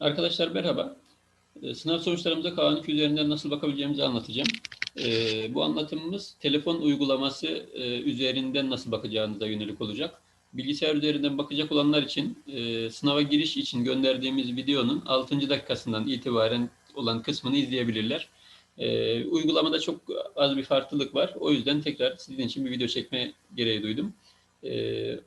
Arkadaşlar merhaba. Ee, Sınav sonuçlarımıza K12 üzerinden nasıl bakabileceğimizi anlatacağım. Ee, Bu anlatımımız telefon uygulaması e, üzerinden nasıl bakacağınıza yönelik olacak. Bilgisayar üzerinden bakacak olanlar için e, sınava giriş için gönderdiğimiz videonun 6. dakikasından itibaren olan kısmını izleyebilirler. Ee, Uygulamada çok az bir farklılık var. O yüzden tekrar sizin için bir video çekme gereği duydum.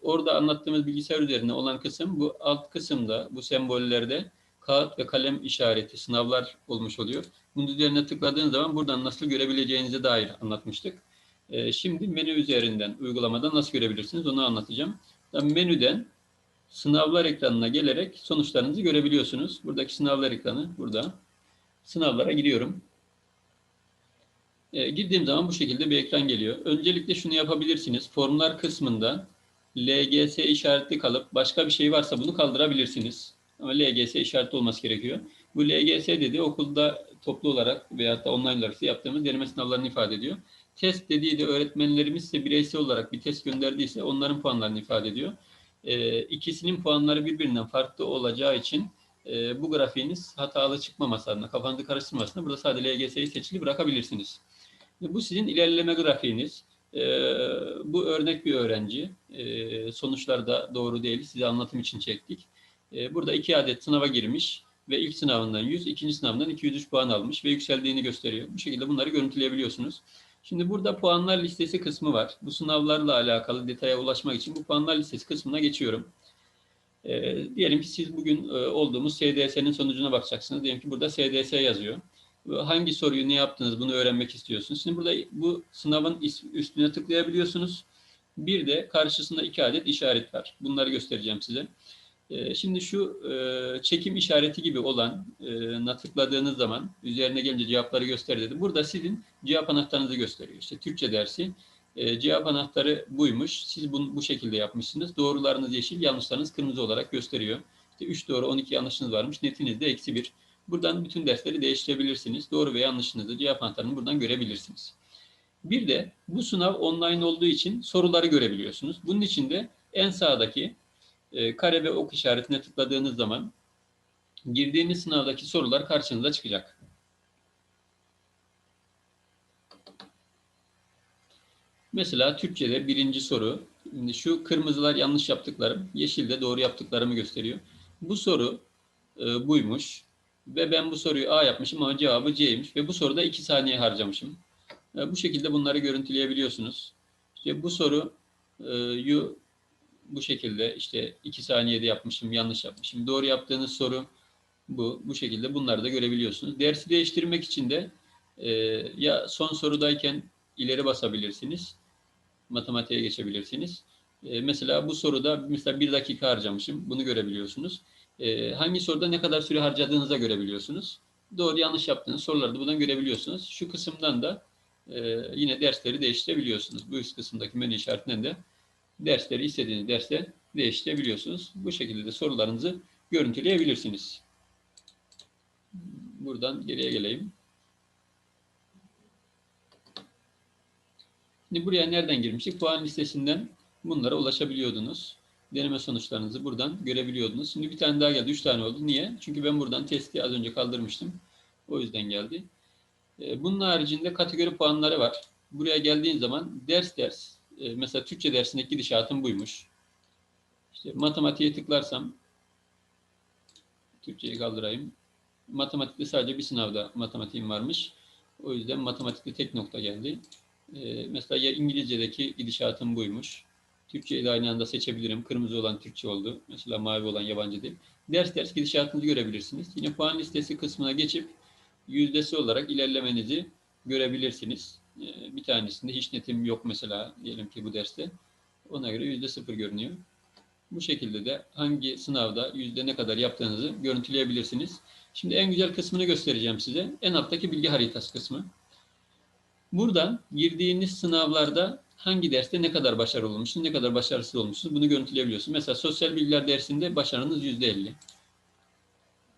Orada anlattığımız bilgisayar üzerine olan kısım bu alt kısımda bu sembollerde kağıt ve kalem işareti sınavlar olmuş oluyor. Bunun üzerine tıkladığınız zaman buradan nasıl görebileceğinize dair anlatmıştık. Ee, şimdi menü üzerinden uygulamada nasıl görebilirsiniz onu anlatacağım. Menüden sınavlar ekranına gelerek sonuçlarınızı görebiliyorsunuz. Buradaki sınavlar ekranı burada. Sınavlara giriyorum. Ee, girdiğim zaman bu şekilde bir ekran geliyor. Öncelikle şunu yapabilirsiniz. Formlar kısmında LGS işaretli kalıp başka bir şey varsa bunu kaldırabilirsiniz. Ama LGS işaretli olması gerekiyor. Bu LGS dedi okulda toplu olarak veyahut da online olarak yaptığımız deneme sınavlarını ifade ediyor. Test dediği de öğretmenlerimiz ise bireysel olarak bir test gönderdiyse onların puanlarını ifade ediyor. Ee, ikisinin puanları birbirinden farklı olacağı için e, bu grafiğiniz hatalı çıkmaması adına, kafanızı karıştırmasın adına burada sadece LGS'yi seçili bırakabilirsiniz. Bu sizin ilerleme grafiğiniz. Ee, bu örnek bir öğrenci. Ee, sonuçlar da doğru değil. Size anlatım için çektik. Ee, burada iki adet sınava girmiş ve ilk sınavından 100, ikinci sınavdan 203 puan almış ve yükseldiğini gösteriyor. Bu şekilde bunları görüntüleyebiliyorsunuz. Şimdi burada puanlar listesi kısmı var. Bu sınavlarla alakalı detaya ulaşmak için bu puanlar listesi kısmına geçiyorum. Ee, diyelim ki siz bugün e, olduğumuz SDS'nin sonucuna bakacaksınız. Diyelim ki burada SDS yazıyor. Hangi soruyu ne yaptınız bunu öğrenmek istiyorsunuz. Şimdi burada bu sınavın üstüne tıklayabiliyorsunuz. Bir de karşısında iki adet işaret var. Bunları göstereceğim size. Ee, şimdi şu e, çekim işareti gibi olan e, tıkladığınız zaman üzerine gelince cevapları göster dedi. Burada sizin cevap anahtarınızı gösteriyor. İşte Türkçe dersi e, cevap anahtarı buymuş. Siz bunu bu şekilde yapmışsınız. Doğrularınız yeşil, yanlışlarınız kırmızı olarak gösteriyor. İşte 3 doğru 12 yanlışınız varmış. Netiniz de eksi 1. Buradan bütün dersleri değiştirebilirsiniz. Doğru ve yanlışınızı cevap anahtarını buradan görebilirsiniz. Bir de bu sınav online olduğu için soruları görebiliyorsunuz. Bunun için de en sağdaki e, kare ve ok işaretine tıkladığınız zaman girdiğiniz sınavdaki sorular karşınıza çıkacak. Mesela Türkçe'de birinci soru. Şu kırmızılar yanlış yaptıklarım, yeşil de doğru yaptıklarımı gösteriyor. Bu soru e, buymuş ve ben bu soruyu A yapmışım ama cevabı C'ymiş ve bu soruda 2 saniye harcamışım. E, bu şekilde bunları görüntüleyebiliyorsunuz. İşte bu soruyu bu şekilde işte 2 saniyede yapmışım, yanlış yapmışım. Doğru yaptığınız soru bu. Bu şekilde bunları da görebiliyorsunuz. Dersi değiştirmek için de e, ya son sorudayken ileri basabilirsiniz. Matematiğe geçebilirsiniz. E, mesela bu soruda mesela bir dakika harcamışım. Bunu görebiliyorsunuz. E, hangi soruda ne kadar süre harcadığınıza görebiliyorsunuz. Doğru yanlış yaptığınız soruları da buradan görebiliyorsunuz. Şu kısımdan da e, yine dersleri değiştirebiliyorsunuz. Bu üst kısımdaki menü işaretinden de dersleri istediğiniz derste değiştirebiliyorsunuz. Bu şekilde de sorularınızı görüntüleyebilirsiniz. Buradan geriye geleyim. Şimdi buraya nereden girmiştik? Puan listesinden bunlara ulaşabiliyordunuz. Deneme sonuçlarınızı buradan görebiliyordunuz. Şimdi bir tane daha geldi. Üç tane oldu. Niye? Çünkü ben buradan testi az önce kaldırmıştım. O yüzden geldi. Bunun haricinde kategori puanları var. Buraya geldiğin zaman ders ders e, mesela Türkçe dersindeki gidişatım buymuş. İşte matematiğe tıklarsam Türkçeyi kaldırayım. Matematikte sadece bir sınavda matematiğim varmış. O yüzden matematikte tek nokta geldi. Ee, mesela ya İngilizce'deki gidişatım buymuş. Türkçeyi de aynı anda seçebilirim. Kırmızı olan Türkçe oldu. Mesela mavi olan yabancı dil. Ders ders gidişatınızı görebilirsiniz. Yine puan listesi kısmına geçip yüzdesi olarak ilerlemenizi görebilirsiniz. Ee, bir tanesinde hiç netim yok mesela diyelim ki bu derste. Ona göre yüzde sıfır görünüyor. Bu şekilde de hangi sınavda yüzde ne kadar yaptığınızı görüntüleyebilirsiniz. Şimdi en güzel kısmını göstereceğim size. En alttaki bilgi haritası kısmı. Buradan girdiğiniz sınavlarda hangi derste ne kadar başarılı olmuşsunuz, ne kadar başarısız olmuşsunuz bunu görüntüleyebiliyorsunuz. Mesela sosyal bilgiler dersinde başarınız yüzde elli.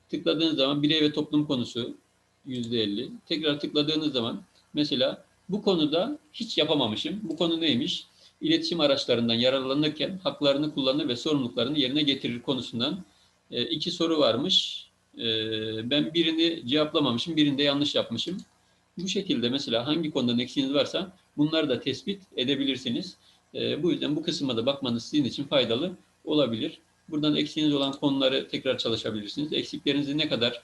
Tıkladığınız zaman birey ve toplum konusu yüzde elli. Tekrar tıkladığınız zaman mesela bu konuda hiç yapamamışım. Bu konu neymiş? İletişim araçlarından yararlanırken haklarını kullanır ve sorumluluklarını yerine getirir konusundan e, iki soru varmış. Ee, ben birini cevaplamamışım, birinde yanlış yapmışım. Bu şekilde mesela hangi konuda eksiğiniz varsa bunları da tespit edebilirsiniz. Ee, bu yüzden bu kısma da bakmanız sizin için faydalı olabilir. Buradan eksiğiniz olan konuları tekrar çalışabilirsiniz. Eksiklerinizi ne kadar e,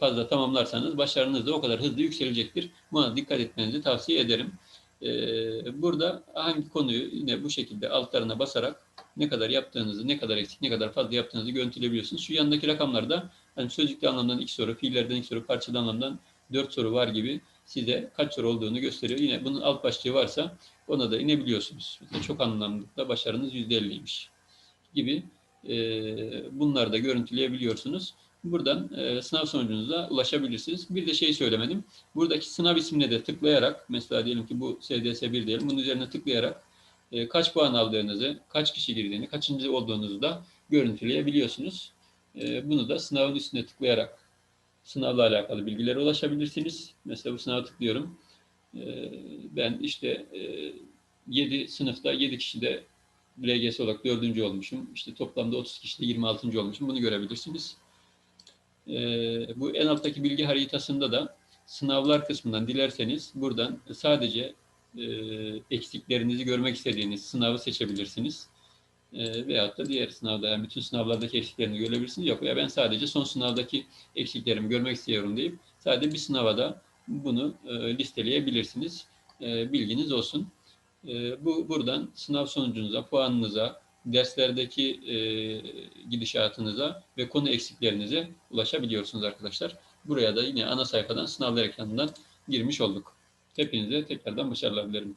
fazla tamamlarsanız başarınız da o kadar hızlı yükselecektir. Buna dikkat etmenizi tavsiye ederim. Ee, burada hangi konuyu yine bu şekilde altlarına basarak ne kadar yaptığınızı, ne kadar eksik, ne kadar fazla yaptığınızı görüntüleyebiliyorsunuz. Şu yandaki rakamlarda hani sözlükte anlamdan iki soru, fiillerden iki soru, parçalı anlamdan dört soru var gibi size kaç soru olduğunu gösteriyor. Yine bunun alt başlığı varsa ona da inebiliyorsunuz. Mesela çok anlamda başarınız yüzde elliymiş gibi e, bunları da görüntüleyebiliyorsunuz. Buradan e, sınav sonucunuza ulaşabilirsiniz. Bir de şey söylemedim. Buradaki sınav ismine de tıklayarak, mesela diyelim ki bu SDS 1 diyelim, bunun üzerine tıklayarak e, kaç puan aldığınızı, kaç kişi girdiğini, kaçıncı olduğunuzu da görüntüleyebiliyorsunuz. E, bunu da sınavın üstüne tıklayarak sınavla alakalı bilgilere ulaşabilirsiniz. Mesela bu sınava tıklıyorum. E, ben işte e, 7 sınıfta 7 kişi de LGS olarak dördüncü olmuşum. İşte toplamda 30 kişide 26. olmuşum. Bunu görebilirsiniz. Ee, bu en alttaki bilgi haritasında da sınavlar kısmından dilerseniz buradan sadece e, eksiklerinizi görmek istediğiniz sınavı seçebilirsiniz. E, veyahut da diğer sınavda yani bütün sınavlardaki eksiklerini görebilirsiniz. Yok ya ben sadece son sınavdaki eksiklerimi görmek istiyorum deyip sadece bir sınava da bunu e, listeleyebilirsiniz. E, bilginiz olsun. E, bu buradan sınav sonucunuza, puanınıza, derslerdeki e, gidişatınıza ve konu eksiklerinize ulaşabiliyorsunuz arkadaşlar. Buraya da yine ana sayfadan sınavlar ekranından girmiş olduk. Hepinize tekrardan başarılar dilerim.